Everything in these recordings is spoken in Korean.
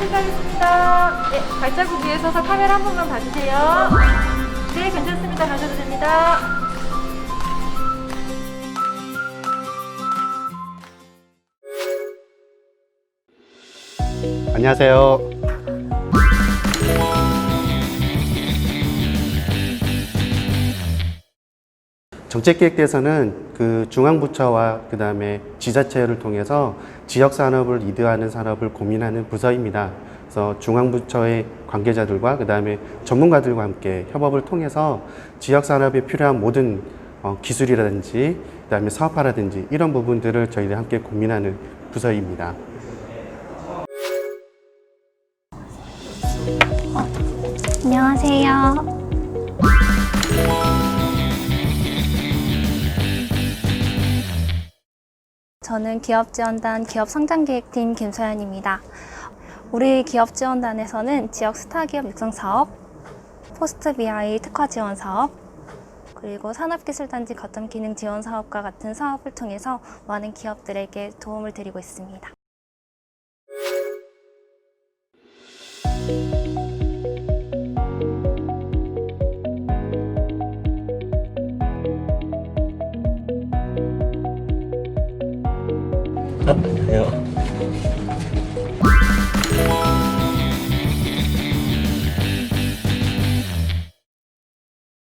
시작하겠습니다. 네, 발자국 위에 서서 카메라 한 번만 봐주세요. 네, 괜찮습니다. 가셔도 됩니다. 안녕하세요. 정책기획대에서는 그 중앙부처와 그 다음에 지자체를 통해서 지역 산업을 리드하는 산업을 고민하는 부서입니다. 그래서 중앙부처의 관계자들과 그 다음에 전문가들과 함께 협업을 통해서 지역 산업에 필요한 모든 어, 기술이라든지 그 다음에 사업화라든지 이런 부분들을 저희들 함께 고민하는 부서입니다. 안녕하세요. 저는 기업지원단 기업성장기획팀 김소연입니다. 우리 기업지원단에서는 지역 스타기업 육성 사업, 포스트 BI 특화 지원 사업, 그리고 산업기술단지 거점 기능 지원 사업과 같은 사업을 통해서 많은 기업들에게 도움을 드리고 있습니다.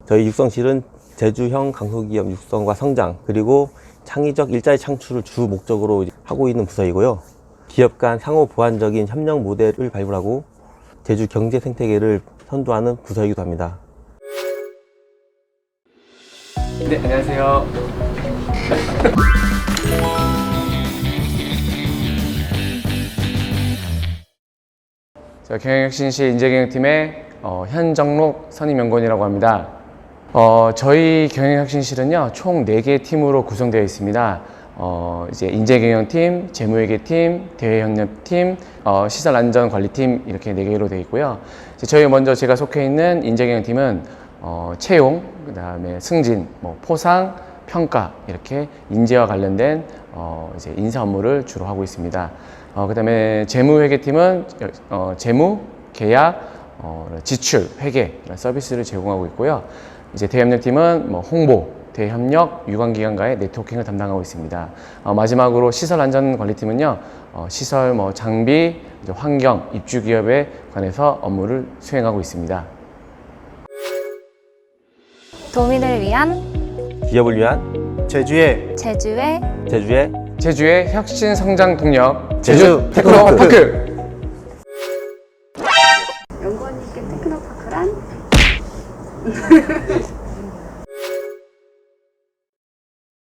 저희 육성실은 제주형 강소기업 육성과 성장 그리고 창의적 일자리 창출을 주 목적으로 하고 있는 부서이고요. 기업 간 상호 보완적인 협력 모델을 발굴하고 제주 경제 생태계를 선도하는 부서이기도 합니다. 네, 안녕하세요. 저 경영혁신시 인재경영팀의 어, 현정록 선임연구원이라고 합니다. 어, 저희 경영혁신실은요, 총 4개 팀으로 구성되어 있습니다. 어, 이제 인재경영팀, 재무회계팀, 대외협력팀, 어, 시설안전관리팀 이렇게 4개로 되어 있고요. 저희 먼저 제가 속해 있는 인재경영팀은 어, 채용, 그 다음에 승진, 뭐 포상, 평가 이렇게 인재와 관련된 어, 이제 인사 업무를 주로 하고 있습니다. 어, 그다음에 재무회계팀은 어, 재무, 계약, 어, 지출, 회계 이런 서비스를 제공하고 있고요. 이제 대협력팀은 뭐 홍보, 대협력, 유관기관과의 네트워킹을 담당하고 있습니다. 어, 마지막으로 시설안전관리팀은요, 어, 시설, 뭐 장비, 환경, 입주 기업에 관해서 업무를 수행하고 있습니다. 도민을 위한 기업을 위한 제주의 제주의 제주의 제주의 혁신 성장 동력 제주 제주 테크노 파크. 연구원님께 테크노파크란?